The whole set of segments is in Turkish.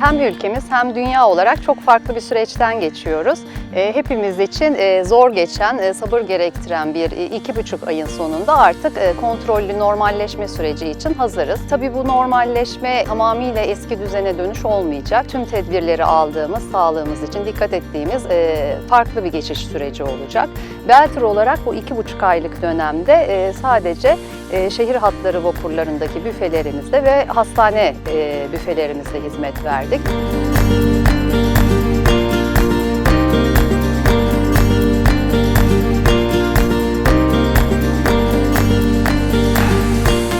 hem ülkemiz hem dünya olarak çok farklı bir süreçten geçiyoruz. E, hepimiz için e, zor geçen, e, sabır gerektiren bir iki buçuk ayın sonunda artık kontrollü normalleşme süreci için hazırız. Tabii bu normalleşme tamamıyla eski düzene dönüş olmayacak. Tüm tedbirleri aldığımız, sağlığımız için dikkat ettiğimiz farklı bir geçiş süreci olacak. Beltır olarak bu iki buçuk aylık dönemde sadece şehir hatları vapurlarındaki büfelerimizde ve hastane büfelerimizde hizmet verdik.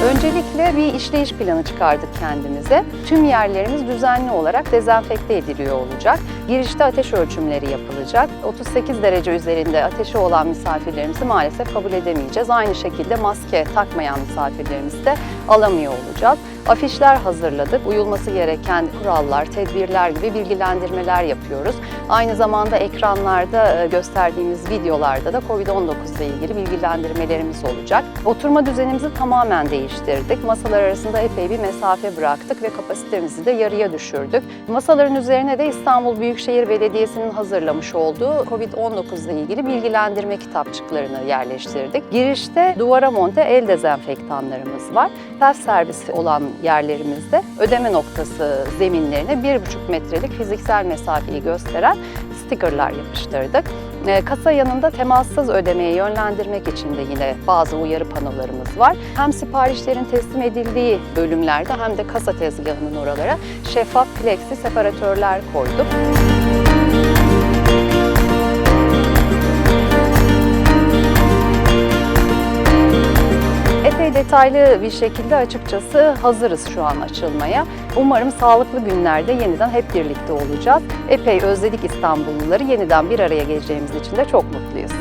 Öncelikle bir işleyiş planı çıkardık kendimize. Tüm yerlerimiz düzenli olarak dezenfekte ediliyor olacak. Girişte ateş ölçümleri yapılacak. 38 derece üzerinde ateşi olan misafirlerimizi maalesef kabul edemeyeceğiz. Aynı şekilde maske takmayan misafirlerimizi de alamıyor olacağız. Afişler hazırladık. Uyulması gereken kurallar, tedbirler gibi bilgilendirmeler yapıyoruz. Aynı zamanda ekranlarda e, gösterdiğimiz videolarda da COVID-19 ile ilgili bilgilendirmelerimiz olacak. Oturma düzenimizi tamamen değiştirdik. Masalar arasında epey bir mesafe bıraktık ve kapasitemizi de yarıya düşürdük. Masaların üzerine de İstanbul Büyükşehir Belediyesi'nin hazırlamış olduğu COVID-19 ile ilgili bilgilendirme kitapçıklarını yerleştirdik. Girişte duvara monte el dezenfektanlarımız var. Self servis olan yerlerimizde ödeme noktası zeminlerine 1,5 metrelik fiziksel mesafeyi gösteren stickerlar yapıştırdık. E, Kasa yanında temassız ödemeye yönlendirmek için de yine bazı uyarı panolarımız var. Hem siparişlerin teslim edildiği bölümlerde hem de kasa tezgahının oralara şeffaf plexi separatörler koyduk. Epey detaylı bir şekilde açıkçası hazırız şu an açılmaya. Umarım sağlıklı günlerde yeniden hep birlikte olacağız. Epey özledik İstanbulluları. Yeniden bir araya geleceğimiz için de çok mutluyuz.